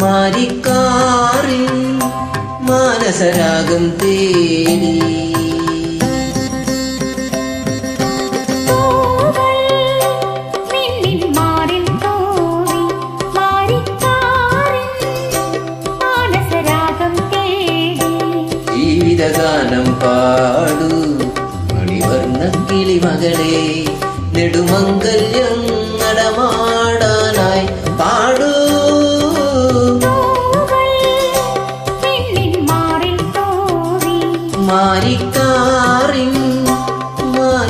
മാരിക്കാറിൻ മാനസരാഗം തേടി മിന്നിൻ മാറിൽ തോന്നി മാറിക്കാറിൻ മാനസരാഗം തേടി ജീവിതഗാനം പാടൂ മണിവർണ്ണ കിളിമകളെ നെടുമംഗല്യം നടമാടാനായി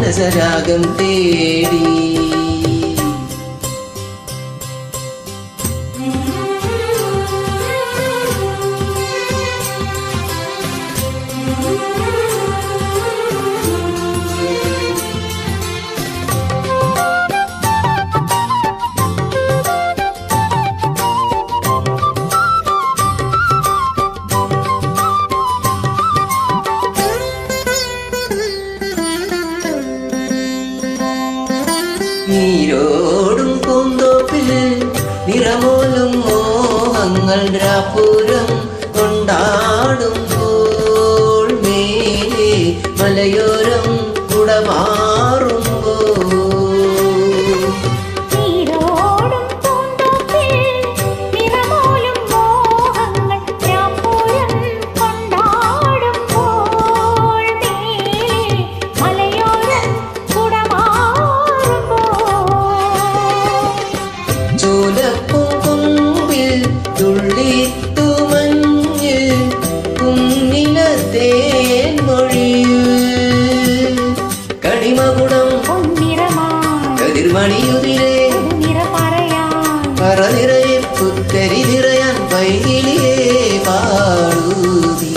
மனசராகம் தேடி. നീരോടും പൂന്തോപ്പിൽ നിറമോലും മോഹങ്ങൾ രാപുരം കൊണ്ടാടുമ്പോൾ മേലെ മലയോരം കുടമാറുമ്പോൾ കതിർമണിയുതിരെ നിറ പുത്തരി നിറയാൻ പൈകിളിയെ പാടൂതി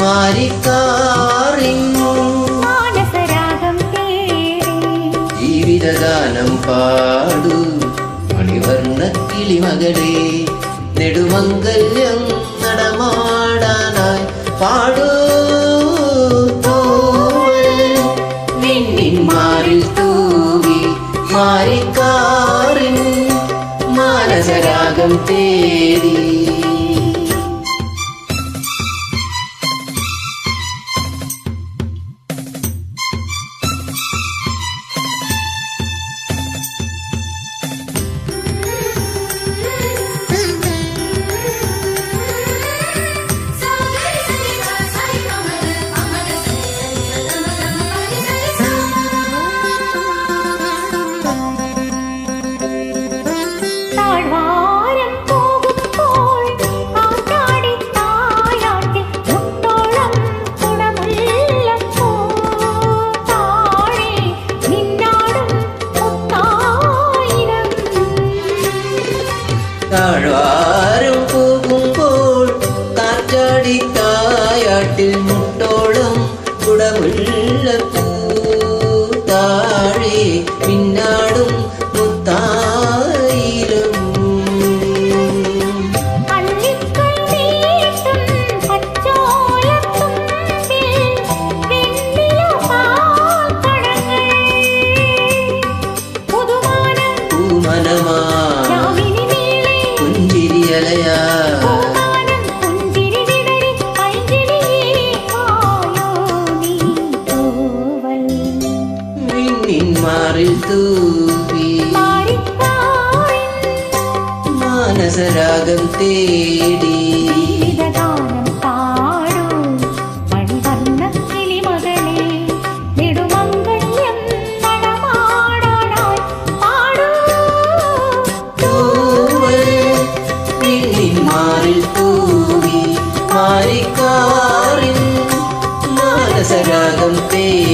മാരിക്കാറിൻ മാനസരാഗം മണിവർണ കിളിമകളെ നെടുമംഗല്യം നടമാടാനായി പാടൂ. राजरागं तेरी। താഴ്വാരം പോകുമ്പോൾ കാറ്റാടി തായാട്ടിൽ മുട്ടോളം കുടമുള്ള താഴെ പിന്നാടും மாறின் மாறில் தூவி மானசராகம் தேடி. மாறில் தூவி மாறிக்காரின் மானசராகம் தேடி.